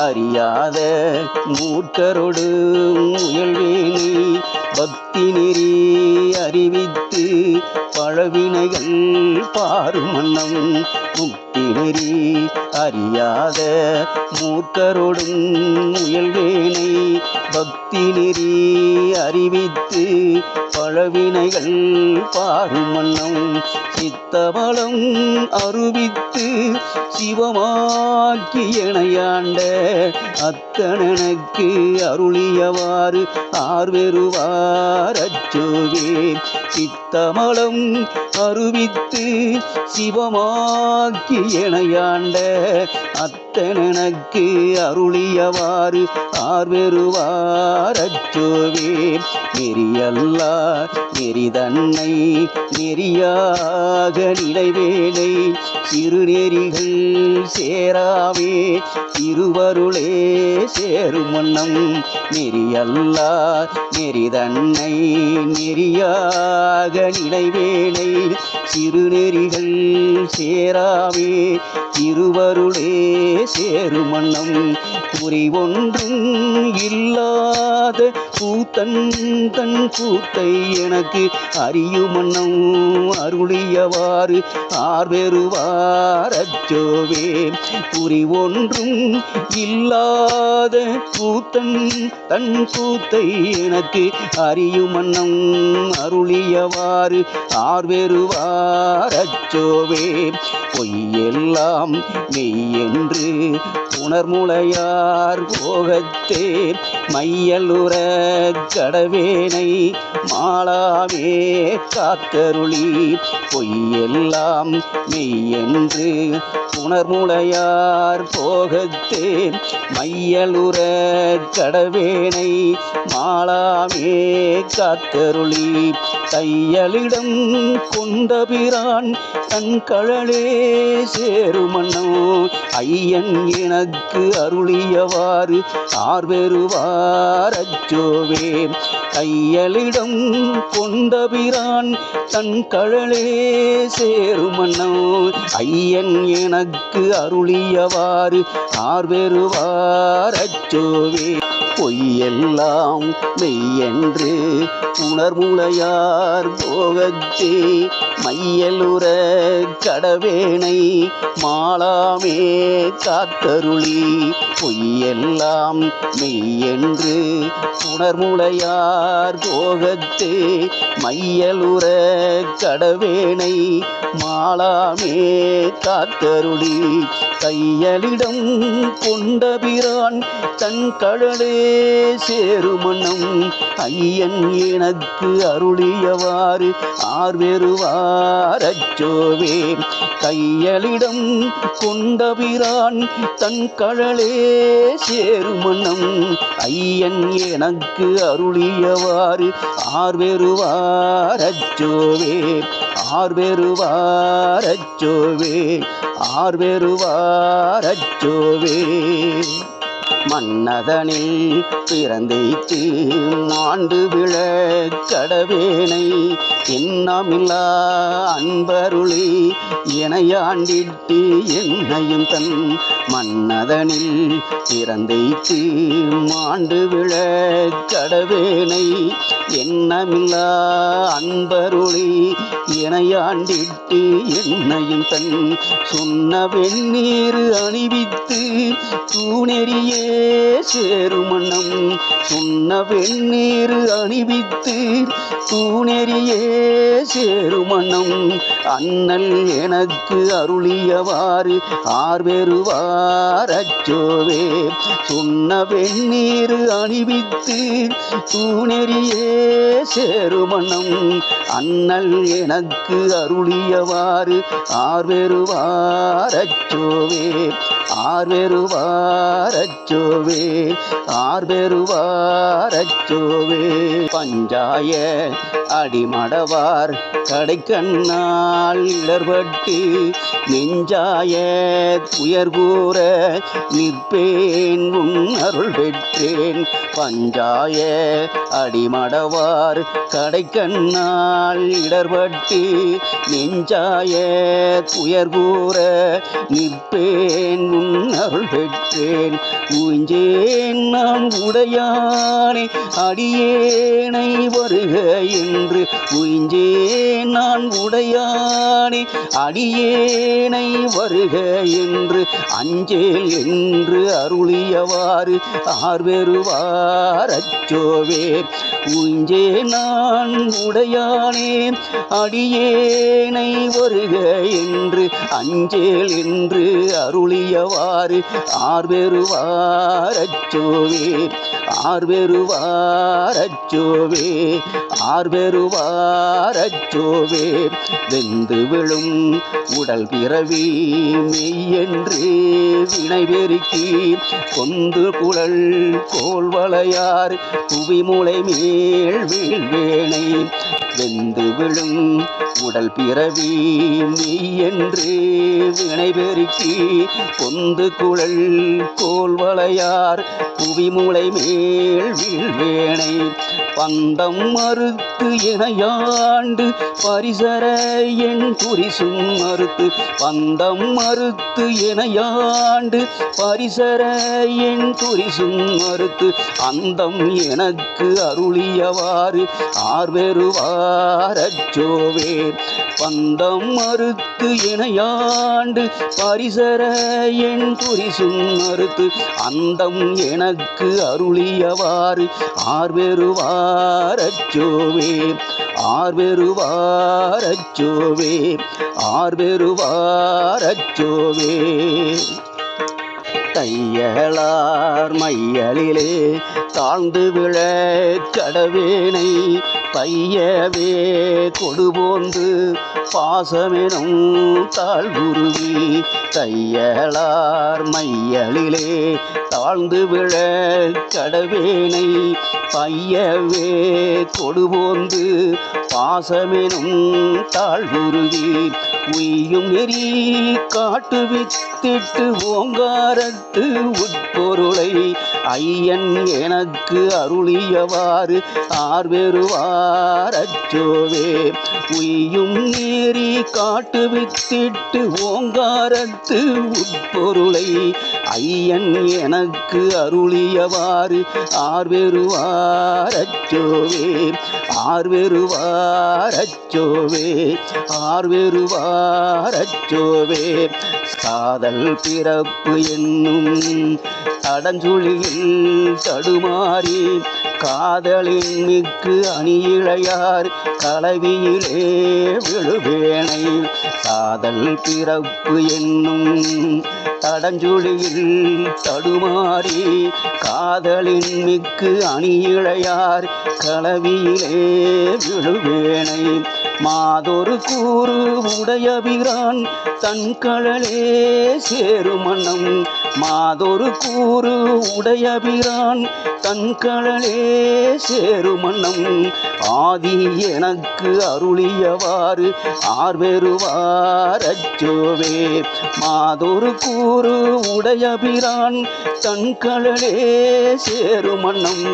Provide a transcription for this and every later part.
அறியாத மூர்க்கரோடு முயல்வேனை பக்தி நெறி அறிவித்து பழவினைகள் பாருமன்னம் முக்தி நெறி அறியாத மூர்க்கரோடும் முயல்வே பக்தி அறிவித்து பழவினைகள் பாரும் மன்னம் சித்தபலம் அருவித்து சிவமாக்கி எனையாண்ட அத்தனனுக்கு அருளியவாறு ஆர்வெருவார் அச்சோவே. சித்தமலம் அருவித்து சிவமாக்கி இணையாண்ட அத்தனனுக்கு அருளியவாறு ஆர்வெருவாரச்சோவே நெறியல்லா நெறிதன்னை நெறியாக நிலைவேலை சிறுநெறிகள் சேராவே. திருவருளே சேரும் வண்ணம் நெறியல்லா நெறிதன்னை நெறியா நெறியாக நிலைவேலை சிறுநெறிகள் சேராமே திருவருளே சேரும் வண்ணம் குறி ஒன்றும் இல்லாத பூத்தன் தன் கூத்தை எனக்கு அறியும் வண்ணம் அருளியவாறு ஆர்வெறுவார் அச்சோவே குறி ஒன்றும் இல்லாத பூத்தன் தன் கூத்தை எனக்கு அறியும் வண்ணம் பொய்யவாறு ஆர்வெறுவார் அச்சோவே. பொய்யெல்லாம் மெய்யென்று என்று உணர்முளையார் போகத்தே. மையலுற கடவேனை மாளாவே காத்தருளி. பொய்யெல்லாம் மெய்யென்று என்று உணர்முளையார் போகத்தே. மையலுற கடவேனை மாளாவே காத்தருளி. தையலிடம் கொண்டபிரான் தன் கழலே சேருமன்னோ ஐயன் எனக்கு அருளியவாறு ஆர்வெருவார் அச்சோவே கையலிடம் கொண்டபிரான் தன் கழலே சேருமன்னோ ஐயன் எனக்கு அருளியவாறு ஆர்வெருவார் அச்சோவே பொய்யெல்லாம் மெய்யென்று உணர்முளையார் போகத்தே மையலுற கடவேனை மாளாமே காத்தருளி பொய்யெல்லாம் மெய்யென்று உணர்முளையார் போகத்தே மையலுற கடவேனை மாளாமே காத்தருளி கையலிடம் கொண்டபிரான் தன் கடலே சேருமண்ணம் ஐயன் எனக்கு அருளியவாறு ஆர்வெருவார் அச்சோவே கையலிடம் கொண்டபிரான் தன் கழலே சேருமண்ணம் ஐயன் எனக்கு அருளியவாறு ஆர்வெருவார் அச்சோவே ஆர்வெருவார் அச்சோவே அச்சோவே மன்னதனில் பிறந்தைத்து ஆண்டு விழ கடவேனை எண்ணமில்லா அன்பருளி இணையாண்டிட்டு என்னையும் தன் மன்னதனில் பிறந்தைத்து ஆண்டு விழ கடவேனை எண்ணமில்லா அன்பருளி இணையாண்டிட்டு என்னையும் தன் சொன்ன வெந்நீர் அணிவித்து தூணெறியே சேருமண்ணம். சொன்ன வெந்நீர் அணிவித்து தூணெறியே சேருமண்ணம். அண்ணல் எனக்கு அருளியவாறு ஆர்வெறுவார் அச்சோவே சொன்ன வெந்நீர் அணிவித்து தூணெறியே சேருமண்ணம். அண்ணல் எனக்கு அருளியவாறு ஆர்வெறுவார் அச்சோவே ஆர்வெறுவார் அச்சோ அச்சோவே ஆர்வெருவார் அச்சோவே. பஞ்சாய அடிமடவார் கடைக்கண்ணால் இடர்பட்டு நெஞ்சாய துயர் கூற நிற்பேன் உன் அருள் பெற்றேன். பஞ்சாய அடிமடவார் கடைக்கண்ணால் இடர்பட்டி நெஞ்சாய துயர் கூற நிற்பேன் உன் அருள் பெற்றேன். உஞ்சேன் நான் உடையானே அடியேனை வருக என்று உயிஞ்சே நான் உடையானே அடியேனை வருக என்று அஞ்சேல் என்று அருளியவாறு ஆர்வெறுவார் அச்சோவே. உஞ்சே நான் உடையானே அடியேனை வருக என்று அஞ்சேல் என்று அருளியவாறு ஆர்வெறுவார் அச்சோவே. ஆர்வெருவாரச்சோவே ஆர்வெருவாரச்சோவே வெந்து விழும் உடல் பிறவி மெய்யென்று வினைபெருக்கி கொந்து குழல் கோல்வளையார் புவிமுளை மேல் வீழ்வேனை வெந்து விழும் உடல் பிறவி மெய்யென்று வினைபெருக்கி கொந்து குழல் கோல்வளையார் புவிமுளை மேல் வீழ்வேனை பந்தம் மறுத்து இணையாண்டு பரிசர என் குறிசும் மறுத்து. பந்தம் மறுத்து இணையாண்டு பரிசர என் குறிசும் மறுத்து. அந்தம் எனக்கு அருளியவாறு ஆர்வெருவாரச்சோவே பந்தம் மறுத்து இணையாண்டு பரிசர என் குறிசும் மறுத்து. அந்தம் எனக்கு அருளியவாறு ஆர்வெருவார் ஆர்வெருவாரச்சோவே. ஆர்வெருவாரச்சோவே. ஆர்வெருவாரச்சோவே. தையலார் மையலிலே தாழ்ந்து விழ கடவேனை பையவே கொடுபோந்து பாசமெனும் தாழ்குருவி தையலார் மையலிலே தாழ்ந்து விழ கடவேனை பையவே கொடுபோந்து பாசமெனும் தாழ்குருவி உய்யும் நெறி காட்டு வித்திட்டு ஓங்காரத்து உட்பொருளை ஐயன் எனக்கு அருளியவாறு ஆர்வெருவார் ஓங்காரச்சோவே உய்யும் நேரி காட்டு வித்திட்டு ஓங்காரத்து உட்பொருளை. ஐயன் எனக்கு அருளியவாறு ஆர்வெருவாரச்சோவே ஆர்வெருவாரச்சோவே ஆர்வெருவாரச்சோவே காதல் பிறப்பு என்னும் தடஞ்சுழியில் தடுமாறி காதலின் மிக்கு அணியிழையார் கலவியிலே விழுவேனை. காதல் பிறப்பு என்னும் தடஞ்சுழியில் தடுமாறி காதலின் மிக்கு அணியிழையார் கலவியிலே விழுவேனை. மாதொரு கூறு உடையபிரான் தன் கழலே சேருமன்னம் மாதொரு கூறு உடையபிரான் தன் கழலே சேருமன்னம் ஆதி எனக்கு அருளியவாறு ஆர்வெருவார் அச்சோவே. மாதொரு கூறு உடையபிரான் தன் கழலே சேருமன்னம்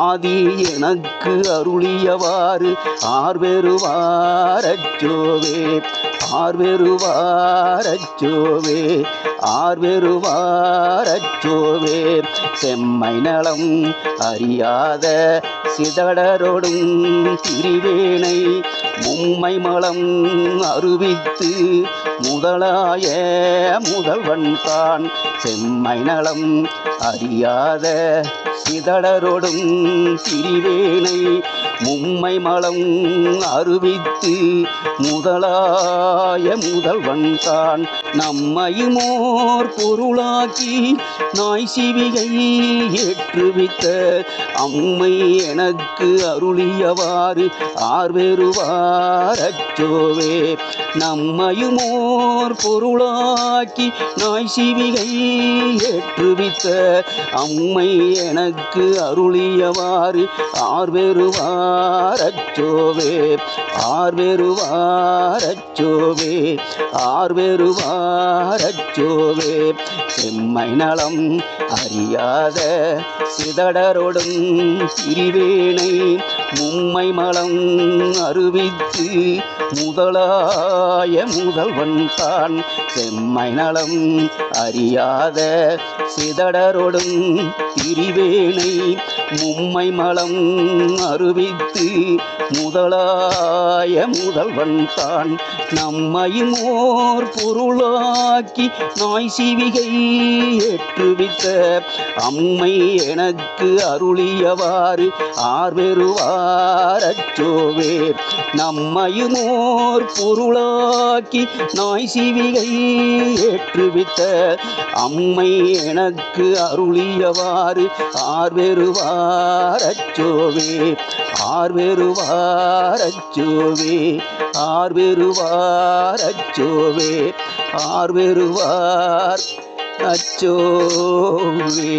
ஆதி எனக்கு அருளியவாறு ஆர்வெருவார் அச்சோவே ஆர்வெருவாரச்சோவே ஆர்வெருவாரச்சோவே செம்மை நலம் அறியாத சிதடரோடும் திரிவேனை மும்மை மலம் அருவித்து முதலாய முதல்வன் தான். செம்மை நலம் அறியாத சிதடரோடும் திரிவேனை மும்மை மலம் அருவித்து முதலாய முதல்வன் தான். நம்மையுமோர் பொருளாக்கி நாய் சிவிகை ஏற்றுவித்த அம்மை எனக்கு அருளியவாறு ஆர்வெருவார் அச்சோவே. நம்மையுமோர் பொருளாக்கி நாய் சிவிகை ஏற்றுவித்த அம்மை எனக்கு அருளியவாறு ஆர்வெருவார் அச்சோவே. ஆர்வெருவார் அச்சோவே ஆர்வெருவார் அச்சோவே செம்மை நலம் அறியாத சிதடரொடும் பிரிவேனை மும்மை மலம் அறிவித்து முதலாய முதல்வன் தான். செம்மை நலம் அறியாத சிதடரொடும் திரிவேணை மும்மை மலம் அறிவித்து முதலாய முதல்வன் தான். நம்மையும் ஓர் பொருளாக்கி நாய் சிவிகை ஏற்றுவித்த அம்மை எனக்கு அருளியவாறு ஆர்வெருவார் அச்சோவே நம்மையும் பொருளாக்கி நாய் சிவிகை ஏற்றுவித்த அம்மை எனக்கு அருளியவாறு ஆர்வெருவாரச்சோவே ஆர்வெருவாரச்சோவே ஆர்வெருவாரச்சோவே ஆர்வெருவார் அச்சோவே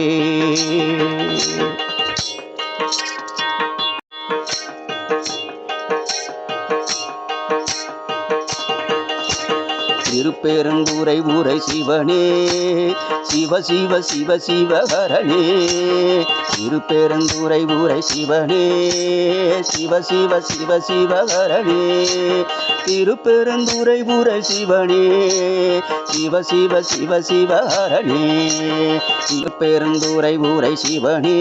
பெருந்துரை அச்சோவே ஊரை சிவனே சிவ சிவ சிவ சிவஹரணே திருப்பெருந்துரை ஊரை சிவனே சிவ சிவ சிவ சிவஹரணே திருப்பெருந்துரை ஊரை சிவனே சிவ சிவ சிவ சிவஹரணே திருப்பெருந்துரை ஊரை சிவனே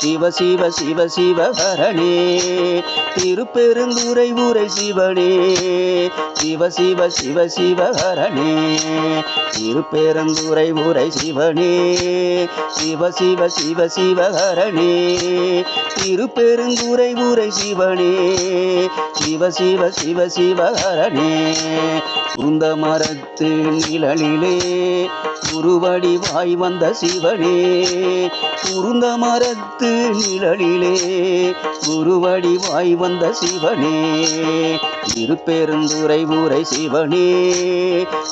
சிவ சிவ சிவ சிவஹரணே திருப்பெருந்துரை ஊரை சிவனே சிவ சிவ சிவ சிவ சிவஹரணே. திருப்பெருந்துரை ஊரை சிவனே. சிவ சிவ சிவ சிவஹரணே. திருப்பெருந்துரை ஊரை சிவனே. சிவ சிவ சிவ சிவஹரணே. குருந்த மரத்து நிழலிலே குருவடி வாய் வந்த சிவனே. குருந்த மரத்து நிழலிலே குருவடி வாய் வந்த சிவனே. திருப்பெருந்துரை ஊரை சிவனே.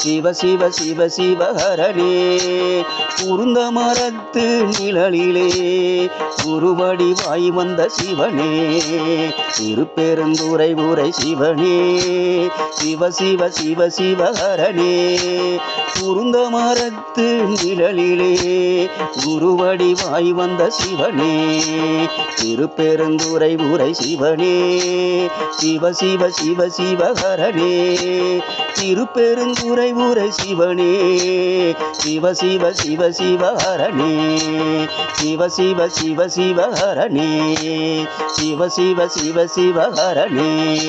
சிவ சிவ சிவ சிவஹரணே குருந்த மரத்து நிழலிலே குருவடி வாய் வந்த சிவனே திருப்பெருந்துரை உரை சிவனே சிவ சிவ சிவ சிவஹரணே குருந்த மரத்து நிழலிலே குருவடி வாய் வந்த சிவனே திருப்பெருந்துரை உரை சிவனே சிவ சிவ சிவ சிவஹரணே பெருங்குறை உரை சிவனே. சிவ சிவ சிவ சிவஹரணே. சிவ சிவ சிவ சிவஹரணே. சிவ சிவ சிவ சிவஹரணே.